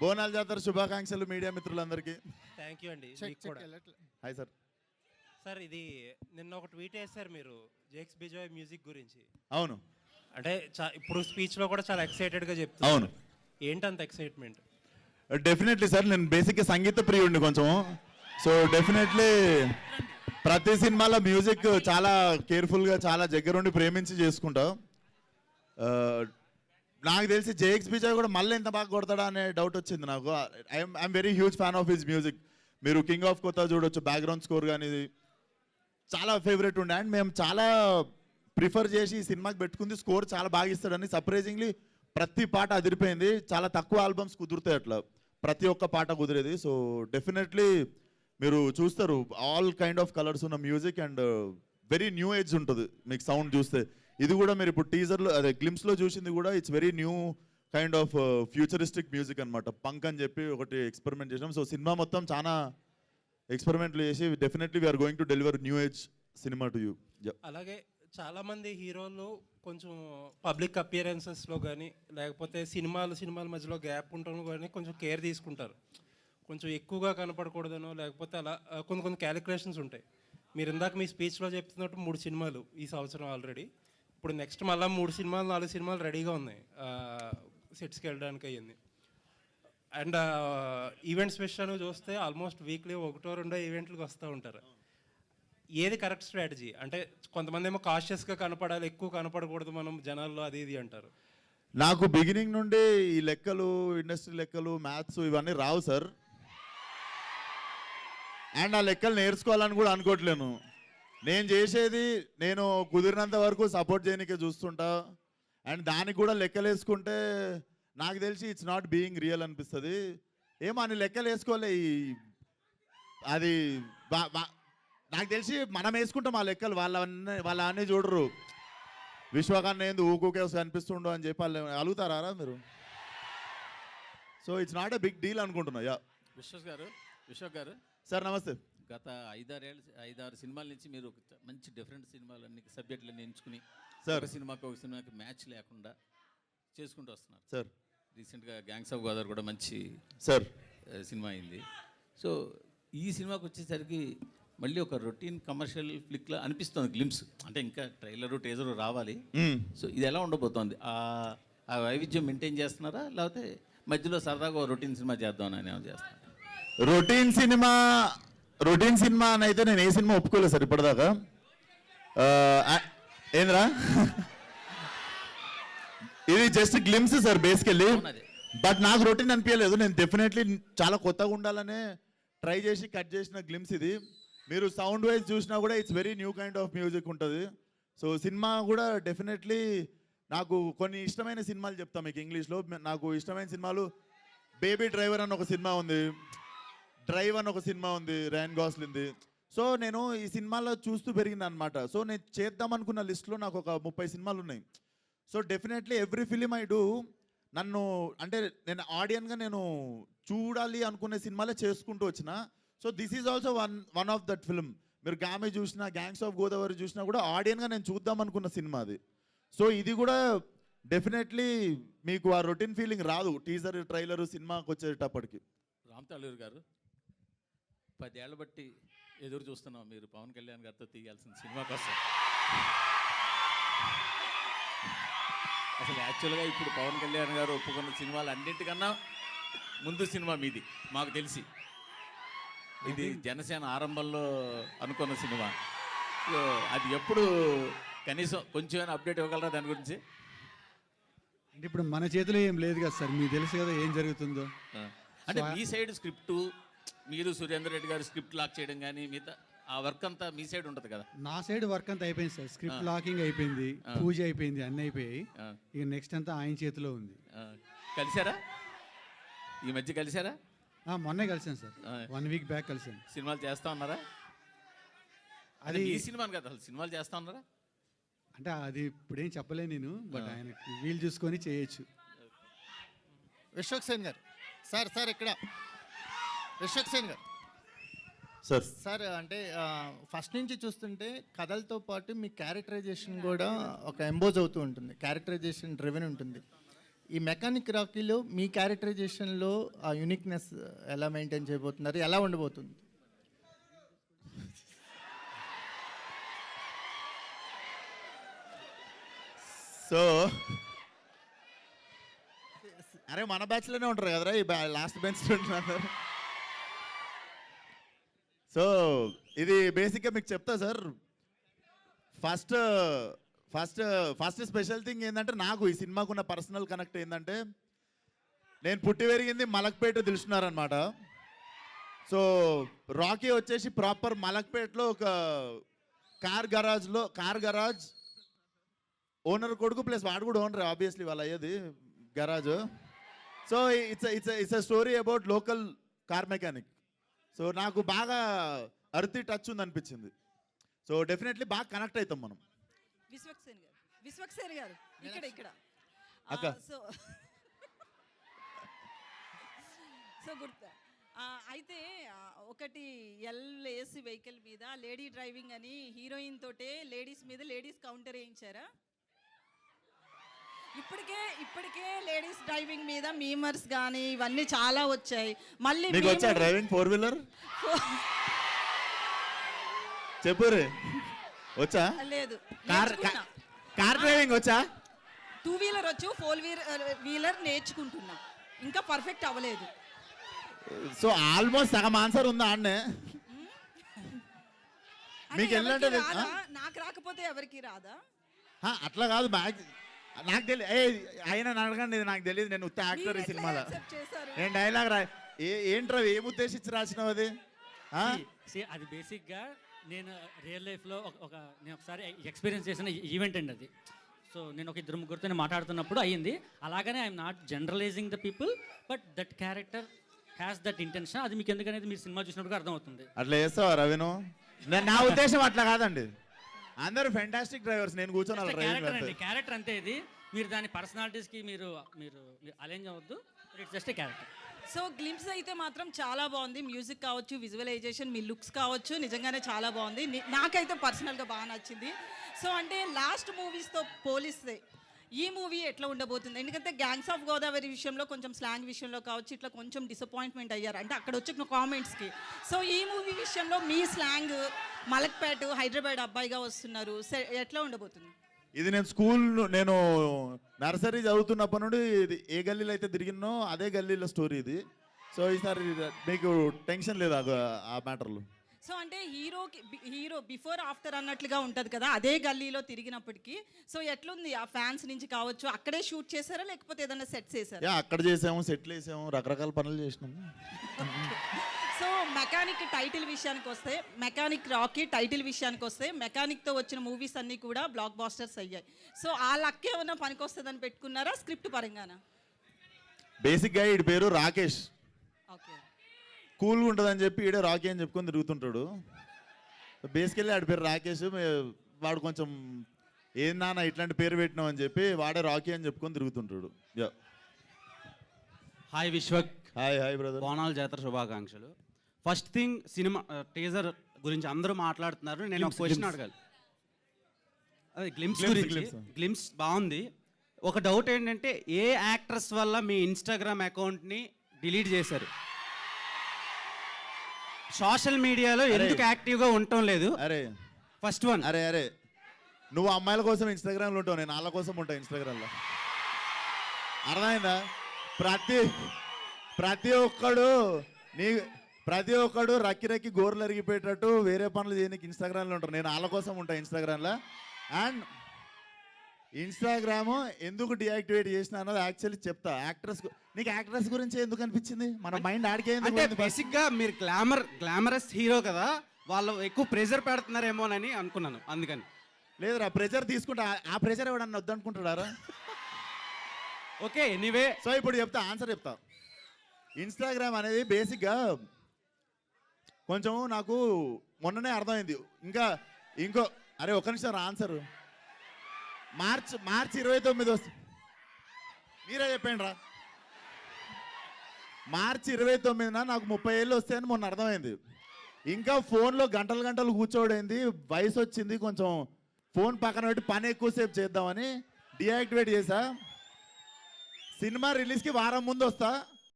బోనాల జాతర శుభాకాంక్షలు మీడియా మిత్రులందరికీ. థ్యాంక్ యూ అండి. మీకు కూడా. హాయ్ సార్ సార్ ఇది నిన్న ఒక ట్వీట్ వేశారు మీరు జేక్స్ బిజాయ్ మ్యూజిక్ గురించి. అవును. అంటే చా- ఇప్పుడు స్పీచ్లో కూడా చాలా ఎక్సైటెడ్గా చెప్తున్నారు. అవును. ఏంటంత ఎక్సైట్మెంట్? డెఫినెట్లీ సార్ నేను బేసిక్గా సంగీత ప్రియుడిని కొంచెం. సో డెఫినెట్లీ ప్రతి సినిమాలో మ్యూజిక్ చాలా కేర్ఫుల్గా చాలా దగ్గరుండి ప్రేమించి చేసుకుంటా. ఆ, నాకు తెలిసి జేఎక్స్ బిజాయ్ కూడా మళ్ళీ ఎంత బాగా కొడతాడా అనే డౌట్ వచ్చింది నాకు. I'm I'm very huge fan of his music మీరు కింగ్ ఆఫ్ కొత్త చూడొచ్చు బ్యాక్గ్రౌండ్ స్కోర్ కానీ చాలా ఫేవరెట్ ఉండే. అండ్ మేము చాలా ప్రిఫర్ చేసి ఈ సినిమాకి పెట్టుకుంది. స్కోర్ చాలా బాగా ఇస్తాడని సర్ప్రైజింగ్లీ ప్రతి పాట అదిరిపోయింది. చాలా తక్కువ ఆల్బమ్స్ కుదురుతాయి అట్లా. ప్రతి ఒక్క పాట కుదిరేది. సో డెఫినెట్లీ మీరు చూస్తారు. ఆల్ కైండ్ ఆఫ్ కలర్స్ ఉన్న music and very new age ఉంటుంది. మీకు సౌండ్ చూస్తే. ఇది కూడా మీరు ఇప్పుడు టీజర్లో అదే గ్లిమ్స్లో చూసింది కూడా it's very new kind of futuristic music అనమాట పంక్ అని చెప్పి ఒకటి ఎక్స్పెరిమెంట్ చేసాం సో సినిమా మొత్తం చాలా ఎక్స్పెరిమెంట్లు చేసి definitely we're going to deliver new age cinema to you అలాగే చాలా మంది హీరోలు కొంచెం పబ్లిక్ అపియరెన్సెస్లో కానీ లేకపోతే సినిమాలు సినిమాల మధ్యలో గ్యాప్ ఉండడం కానీ కొంచెం కేర్ తీసుకుంటారు. కొంచెం ఎక్కువగా కనపడకూడదనో లేకపోతే అలా కొన్ని కొన్ని క్యాలిక్యులేషన్స్ ఉంటాయి. మీరు ఇందాక మీ స్పీచ్లో చెప్తున్నట్టు మూడు సినిమాలు ఈ సంవత్సరం ఆల్రెడీ ఇప్పుడు నెక్స్ట్ మళ్ళీ మూడు సినిమాలు నాలుగు సినిమాలు రెడీగా ఉన్నాయి. సెట్స్కి వెళ్ళడానికి అయ్యింది. అండ్ ఈవెంట్స్ విషయాన్ని చూస్తే ఆల్మోస్ట్ వీక్లీ ఒకటో రెండో ఈవెంట్లకు వస్తూ ఉంటారు. ఏది కరెక్ట్ స్ట్రాటజీ? అంటే కొంతమంది ఏమో కాషియస్గా కనపడాలి ఎక్కువ కనపడకూడదు మనం జనాల్లో అది ఇది అంటారు. నాకు బిగినింగ్ నుండి ఈ లెక్కలు ఇండస్ట్రీ లెక్కలు మ్యాథ్స్ ఇవన్నీ రావు సార్ అండ్ ఆ లెక్కలు నేర్చుకోవాలని కూడా అనుకోవట్లేను. నేను చేసేది నేను కుదిరినంత వరకు సపోర్ట్ చేయడానికే చూస్తుంటా. అండ్ దానికి కూడా లెక్కలు వేసుకుంటే నాకు తెలిసి ఇట్స్ నాట్ బీయింగ్ రియల్ అనిపిస్తుంది. ఏమో అని లెక్కలు వేసుకోలే ఈ అది నాకు తెలిసి మనం వేసుకుంటాం ఆ లెక్కలు వాళ్ళ వాళ్ళ అన్నీ చూడరు. విశ్వకన్నా ఏంది ఊకూకే కనిపిస్తుండో అని చెప్పి వాళ్ళు అలుగుతారా మీరు? So it's not a big deal అనుకుంటున్నా యా విశ్వస్ గారు విశ్వక్ గారు. సార్ నమస్తే. గత ఐదారేళ్ళ ఐదారు సినిమాల నుంచి మీరు ఒక మంచి డిఫరెంట్ సినిమాలన్నీ సబ్జెక్టులన్నీ ఎంచుకుని సార్. సినిమాకి ఒక సినిమాకి మ్యాచ్ లేకుండా చేసుకుంటూ వస్తున్నారు. సార్. రీసెంట్గా గ్యాంగ్స్ ఆఫ్ గోదావరి కూడా మంచి సార్. సినిమా అయింది. సో ఈ సినిమాకి వచ్చేసరికి మళ్ళీ ఒక రొటీన్ కమర్షియల్ ఫ్లిక్లా అనిపిస్తుంది గ్లిమ్స్. అంటే ఇంకా ట్రైలరు టేజరు రావాలి. సో ఇది ఎలా ఉండబోతోంది? ఆ వైవిధ్యం మెయింటైన్ చేస్తున్నారా? లేకపోతే మధ్యలో సరదాగా రొటీన్ సినిమా చేద్దామని ఏమైనా చేస్తున్నారా? రొటీన్ సినిమా రొటీన్ సినిమా అని అయితే నేను ఏ సినిమా ఒప్పుకోలేదు సార్ ఇప్పటిదాకా. ఏంద్రా? ఇది just glimpse sir basically. But నాకు రొటీన్ అనిపించలేదు. నేను డెఫినెట్లీ చాలా కొత్తగా ఉండాలనే ట్రై చేసి కట్ చేసిన గ్లిమ్స్ ఇది. మీరు సౌండ్ వైజ్ చూసినా కూడా it's very new kind of music ఉంటుంది. సో సినిమా కూడా డెఫినెట్లీ నాకు కొన్ని ఇష్టమైన సినిమాలు చెప్తా మీకు ఇంగ్లీష్లో నాకు ఇష్టమైన సినిమాలు బేబీ డ్రైవర్ అని ఒక సినిమా ఉంది. డ్రైవ్ అని ఒక సినిమా ఉంది ర్యాన్ గాస్లింది సో నేను ఈ సినిమాలో చూస్తూ పెరిగింది అనమాట సో నేను చేద్దాం అనుకున్న లిస్ట్లో నాకు ఒక ముప్పై సినిమాలు ఉన్నాయి. So definitely every film I do నన్ను అంటే నేను ఆడియన్గా నేను చూడాలి అనుకునే సినిమాలే చేసుకుంటూ వచ్చిన so this is also one one of that film మీరు గామె చూసినా గ్యాంగ్స్ ఆఫ్ గోదావరి చూసినా కూడా ఆడియన్గా నేను చూద్దాం అనుకున్న సినిమా అది. సో ఇది కూడా డెఫినెట్లీ మీకు ఆ రొటీన్ ఫీలింగ్ రాదు. టీజర్ ట్రైలర్ సినిమాకి వచ్చేటప్పటికి. రామ్ తాళూరు గారు. పదేళ్ళ బట్టి ఎదురు చూస్తున్నాం మీరు. పవన్ కళ్యాణ్ గారితో తీయాల్సిన సినిమా కోసం. అసలు యాక్చువల్గా ఇప్పుడు పవన్ కళ్యాణ్ గారు ఒప్పుకున్న సినిమాలు అన్నింటికన్నా ముందు సినిమా మీది మాకు తెలిసి. ఇది జనసేన ఆరంభంలో అనుకున్న సినిమా. అది ఎప్పుడు కనీసం కొంచెం అప్డేట్ ఇవ్వగలరా దాని గురించి? అంటే ఇప్పుడు మన చేతిలో ఏం లేదు కదా సార్ మీకు తెలుసు కదా ఏం జరుగుతుందో. అంటే మీ సైడ్ స్క్రిప్ట్ మీరు సురేందర్ రెడ్డి గారు స్క్రిప్ట్ లాక్ చేయడం కానీ మిగతా ఆ వర్క్ అంతా మీ సైడ్ ఉంటుంది కదా? నా సైడ్ వర్క్ అంతా అయిపోయింది సార్. స్క్రిప్ట్ లాకింగ్ అయిపోయింది పూజ అయిపోయింది అన్నీ అయిపోయాయి. ఇక నెక్స్ట్ అంతా ఆయన చేతిలో ఉంది. కలిసారా? ఈ మధ్య కలిసారా? ఆ, మొన్నే కలిసాను సార్. వన్ వీక్ బ్యాక్ కలిసాను సినిమాలు చేస్తా ఉన్నారా? అది అది ఈ సినిమాని కదా అసలు సినిమాలు చేస్తా ఉన్నారా? అంటే అది ఇప్పుడేం చెప్పలేను నేను బట్ ఆయన వీలు చూసుకొని చేయొచ్చు. విశ్వక్ సేన్ గారు. సార్ సార్ ఇక్కడ. సేన్ గారు సార్. సార్ అంటే ఫస్ట్ నుంచి చూస్తుంటే కథలతో పాటు మీ క్యారెక్టరైజేషన్ కూడా ఒక ఎంబోజ్ అవుతూ ఉంటుంది. క్యారెక్టరైజేషన్ డ్రివెన్ ఉంటుంది. ఈ మెకానిక్ రాకీలో మీ క్యారెక్టరైజేషన్లో ఆ యూనిక్నెస్ ఎలా మెయింటైన్ చేయబోతున్నారు? ఎలా ఉండబోతుంది? సో అరే మన బ్యాచ్లోనే ఉంటారు కదరా ఈ లాస్ట్ బెంచ్ ఉంటున్నారు. సో ఇది బేసిక్గా మీకు చెప్తా sir first first first special thing ఏంటంటే నాకు ఈ సినిమాకున్న పర్సనల్ కనెక్ట్ ఏంటంటే నేను పుట్టి పెరిగింది మలక్పేట తెలుసున్నారనమాట సో రాకీ వచ్చేసి ప్రాపర్ మలక్పేటలో ఒక కార్ గరాజ్లో కార్ గరాజ్ ఓనర్ కొడుకు ప్లస్ వాడు కూడా ఓనర్ ఆబ్వియస్లీ వాళ్ళు అయ్యేది garage so it's it's it's a story about local car mechanic so నాకు బాగా అరుతి టచ్ ఉంది అనిపించింది సో డెఫినెట్లీ బాగా కనెక్ట్ అవుతాం మనం. విశ్వక్సేన్ గారు. విశ్వక్సేన్ గారు. ఇక్కడ ఇక్కడ. అక్క. సో సో గుర్తు. అయితే ఒకటి ఎల్ ఏసీ వెహికల్ మీద లేడీ డ్రైవింగ్ అని హీరోయిన్ తోటే లేడీస్ మీద లేడీస్ కౌంటర్ వేయించారా? ఇప్పటికే ఇప్పటికే లేడీస్ డ్రైవింగ్ మీద మీమర్స్ కానీ ఇవన్నీ చాలా వచ్చాయి. మళ్ళీ నీకు వచ్చా డ్రైవింగ్? ఫోర్ వీలర్ చెప్పు వచ్చా? లేదు. కార్ కార్ డ్రైవింగ్ వచ్చా? టూ వీలర్ వచ్చు ఫోర్ వీలర్ వీలర్ నేర్చుకుంటున్నా. ఇంకా పర్ఫెక్ట్ అవ్వలేదు. సో ఆల్మోస్ట్ సగం ఆన్సర్ ఉందా అన్నే? మీకు రాదా? నాకు రాకపోతే ఎవరికి రాదా? అట్లా కాదు బ్యాక్ నాకు తెలియదు ఏ అయినా నన్ను అడగండి నాకు తెలియదు నేను ఉత్త యాక్టర్ ఈ సినిమాలో. నేను డైలాగ్ రా? ఏ ఏంట్రా ఏం ఉద్దేశించి రాసినావు అది? అది బేసిక్గా నేను రియల్ లైఫ్లో ఒక ఒక నేను ఒకసారి ఎక్స్పీరియన్స్ చేసిన ఈవెంట్ అండి అది. సో నేను ఒక ఇద్దరు ముగ్గురితో నేను మాట్లాడుతున్నప్పుడు అయ్యింది. అలాగనే I'm not generalising the people but that character has that intention అది మీకు ఎందుకనేది మీరు సినిమా చూసినప్పుడు అర్థమవుతుంది. అట్లా చేస్తావా రవిను? నా ఉద్దేశం అట్లా కాదండి. అందరూ ఫెంటాస్టిక్ డ్రైవర్స్ నేను కూర్చొని క్యారెక్టర్ అండి క్యారెక్టర్ అంతే ఇది. మీరు దాని పర్సనాలిటీస్కి మీరు మీరు అలైన్ అవ్వద్దు. It's just a character so glimpse అయితే మాత్రం చాలా బాగుంది. మ్యూజిక్ కావచ్చు విజువలైజేషన్ మీ లుక్స్ కావచ్చు నిజంగానే చాలా బాగుంది. నాకైతే పర్సనల్గా బాగా నచ్చింది. సో అంటే లాస్ట్ మూవీస్తో పోలిస్తే ఈ మూవీ ఎట్లా ఉండబోతుంది? ఎందుకంటే గ్యాంగ్స్ ఆఫ్ గోదావరి విషయంలో కొంచెం స్లాంగ్ విషయంలో కావచ్చు ఇట్లా కొంచెం డిసప్పాయింట్మెంట్ అయ్యారు. అంటే అక్కడ వచ్చిన కామెంట్స్కి సో ఈ మూవీ విషయంలో మీ స్లాంగ్ మలక్పేట హైదరాబాద్ అబ్బాయిగా వస్తున్నారు. ఎట్లా ఉండబోతుంది? ఇది నేను స్కూల్ నేను నర్సరీ చదువుతున్నప్పటి నుండి ఇది ఏ గల్లీలో అయితే తిరిగినో అదే గల్లీలో స్టోరీ ఇది. సో ఈసారి మీకు టెన్షన్ లేదు ఆ మ్యాటర్లో సో అంటే హీరోకి హీరో బిఫోర్ ఆఫ్టర్ అన్నట్లుగా ఉంటుంది కదా అదే గల్లీలో తిరిగినప్పటికీ. సో ఎట్లుంది ఆ ఫ్యాన్స్ నుంచి కావచ్చు? అక్కడే షూట్ చేశారా? లేకపోతే ఏదైనా సెట్ చేశారా? అక్కడ చేసాము సెటిల్ వేసాము రకరకాల పనులు చేసినాము. సో మెకానిక్ టైటిల్ విషయానికి వస్తే మెకానిక్ రాకీ టైటిల్ విషయానికి వస్తే మెకానిక్తో వచ్చిన మూవీస్ అన్నీ కూడా బ్లాక్ బాస్టర్స్ అయ్యాయి. సో ఆ లక్ ఏమన్నా పనికొస్తుందని పెట్టుకున్నారా? స్క్రిప్ట్ పరంగానా? బేసిక్గా ఈడి పేరు రాకేష్. ఓకే. కూల్గా ఉంటుందని చెప్పి ఈడే రాకీ అని చెప్పుకొని తిరుగుతుంటాడు. బేసికల్లీ ఆడి పేరు రాకేష్ వాడు కొంచెం ఏం నాన్న ఇట్లాంటి పేరు పెట్టినావు అని చెప్పి వాడే రాకీ అని చెప్పుకొని తిరుగుతుంటాడు. Yeah. Hi Vishwak hi hi brother బోనాల జాతర శుభాకాంక్షలు. ఫస్ట్ థింగ్ సినిమా టీజర్ గురించి అందరూ మాట్లాడుతున్నారు. నేను ఒక క్వశ్చన్. అడగాలి. అదే గ్లిమ్స్ Glimpse, గురించి. glimpse. గ్లిమ్స్ బాగుంది. ఒక డౌట్ ఏంటంటే ఏ యాక్ట్రెస్ వల్ల మీ ఇన్స్టాగ్రామ్ అకౌంట్ని డిలీట్ చేశారు? సోషల్ మీడియాలో. ఎందుకు యాక్టివ్గా ఉండటం లేదు? అరే. First one. అరే అరే. నువ్వు అమ్మాయిల కోసం ఇన్స్టాగ్రామ్లో ఉంటావు నేను వాళ్ళ కోసం ఉంటా ఇన్స్టాగ్రామ్లో. అర్థమైందా? ప్రతి ప్రతి ఒక్కడు నీ ప్రతి ఒక్కడు రక్కి రక్కి గోర్లు అరిగిపోయేటట్టు వేరే పనులు చేయడానికి ఇన్స్టాగ్రామ్లో ఉంటారు. నేను వాళ్ళ కోసం ఉంటా ఇన్స్టాగ్రామ్లో. అండ్ ఇన్స్టాగ్రామ్ ఎందుకు డియాక్టివేట్ చేసిన అన్నది యాక్చువల్లీ చెప్తా. యాక్ట్రెస్ నీకు యాక్ట్రెస్ గురించి ఎందుకు అనిపించింది? మన మైండ్ ఆడికే first? బేసిక్గా మీరు గ్లామర్ గ్లామరస్ హీరో కదా వాళ్ళు ఎక్కువ ప్రెజర్ పెడుతున్నారేమోనని అనుకున్నాను అందుకని. లేదురా ప్రెజర్ తీసుకుంటా ఆ- ప్రెజర్ ఎవడన్నా వద్దనుకుంటాడారా ఓకే ఎనీవే సో ఇప్పుడు చెప్తా ఆన్సర్ చెప్తా. ఇన్స్టాగ్రామ్ అనేది బేసిక్గా కొంచెం నాకు మొన్ననే అర్థమైంది. ఇంకా ఇంకో అరే ఒక నిమిషం ఆన్సర్ మార్చ్ మార్చ్ ఇరవై తొమ్మిది వస్తుంది. మీరే చెప్పండి రా. మార్చి ఇరవై తొమ్మిదిన నాకు ముప్పై ఏళ్ళు వస్తాయని మొన్న అర్థమైంది. ఇంకా ఫోన్లో గంటలు గంటలు కూర్చోడైంది వయసు వచ్చింది కొంచెం ఫోన్ పక్కన పెట్టి పని ఎక్కువసేపు చేద్దామని డియాక్టివేట్ చేశా. సినిమా రిలీజ్కి వారం ముందు వస్తా.